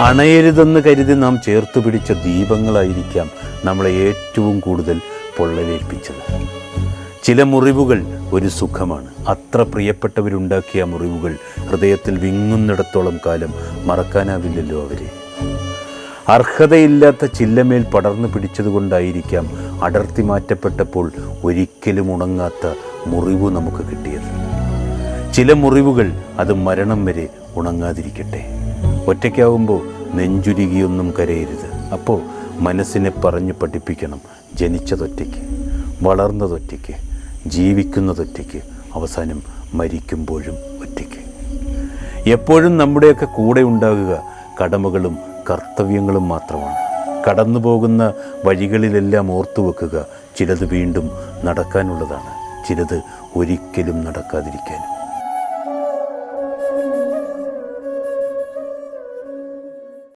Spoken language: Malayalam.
അണയരുതെന്ന് കരുതി നാം ചേർത്ത് പിടിച്ച ദീപങ്ങളായിരിക്കാം നമ്മളെ ഏറ്റവും കൂടുതൽ പൊള്ളലേൽപ്പിച്ചത്. ചില മുറിവുകൾ ഒരു സുഖമാണ്. അത്ര പ്രിയപ്പെട്ടവരുണ്ടാക്കിയ മുറിവുകൾ ഹൃദയത്തിൽ വിങ്ങുന്നിടത്തോളം കാലം മറക്കാനാവില്ലല്ലോ അവരെ. അർഹതയില്ലാത്ത ചില്ലമേൽ പടർന്നു പിടിച്ചതുകൊണ്ടായിരിക്കാം അടർത്തി മാറ്റപ്പെട്ടപ്പോൾ ഒരിക്കലും ഉണങ്ങാത്ത മുറിവ് നമുക്ക് കിട്ടിയത്. ചില മുറിവുകൾ അത് മരണം വരെ ഉണങ്ങാതിരിക്കട്ടെ. ഒറ്റയ്ക്കാവുമ്പോൾ നെഞ്ചുരുകിയൊന്നും കരയരുത്. അപ്പോൾ മനസ്സിനെ പറഞ്ഞു പഠിപ്പിക്കണം ജനിച്ചതൊറ്റയ്ക്ക് വളർന്നതൊറ്റയ്ക്ക് ജീവിക്കുന്നതൊറ്റയ്ക്ക് അവസാനം മരിക്കുമ്പോഴും ഒറ്റയ്ക്ക്. എപ്പോഴും നമ്മുടെയൊക്കെ കൂടെ ഉണ്ടാകുക കടമകളും കർത്തവ്യങ്ങളും മാത്രമാണ്. കടന്നു പോകുന്ന വഴികളിലെല്ലാം ഓർത്തു വെക്കുക ചിലത് വീണ്ടും നടക്കാനുള്ളതാണ് ചിലത് ഒരിക്കലും നടക്കാതിരിക്കാനും.